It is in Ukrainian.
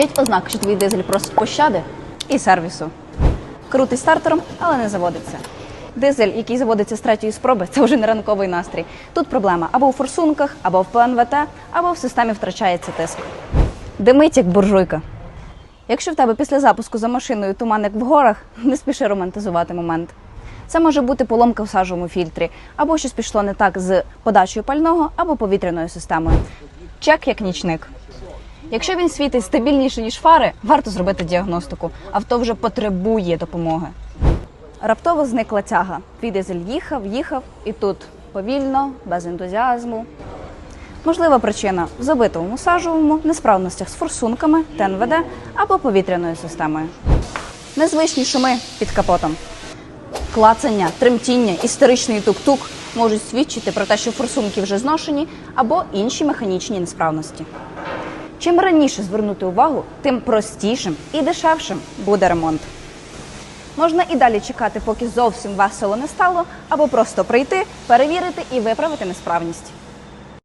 П'ять ознак, що твій дизель просить пощади і сервісу. Крутий стартером, але не заводиться. Дизель, який заводиться з третьої спроби, це вже не ранковий настрій. Тут проблема або у форсунках, або в ПНВТ, або в системі втрачається тиск. Димить як буржуйка. Якщо в тебе після запуску за машиною туман як в горах, не спіши романтизувати момент. Це може бути поломка в сажовому фільтрі, або щось пішло не так з подачею пального або повітряною системою. Чек як нічник. Якщо він світить стабільніше, ніж фари, варто зробити діагностику. Авто вже потребує допомоги. Раптово зникла тяга. Твій дизель їхав, їхав, і тут повільно, без ентузіазму. Можлива причина в забитому сажовому, несправностях з форсунками, ТНВД або повітряною системою. Незвичні шуми під капотом. Клацання, тремтіння, істеричний тук-тук можуть свідчити про те, що форсунки вже зношені або інші механічні несправності. Чим раніше звернути увагу, тим простішим і дешевшим буде ремонт. Можна і далі чекати, поки зовсім весело не стало, або просто прийти, перевірити і виправити несправність.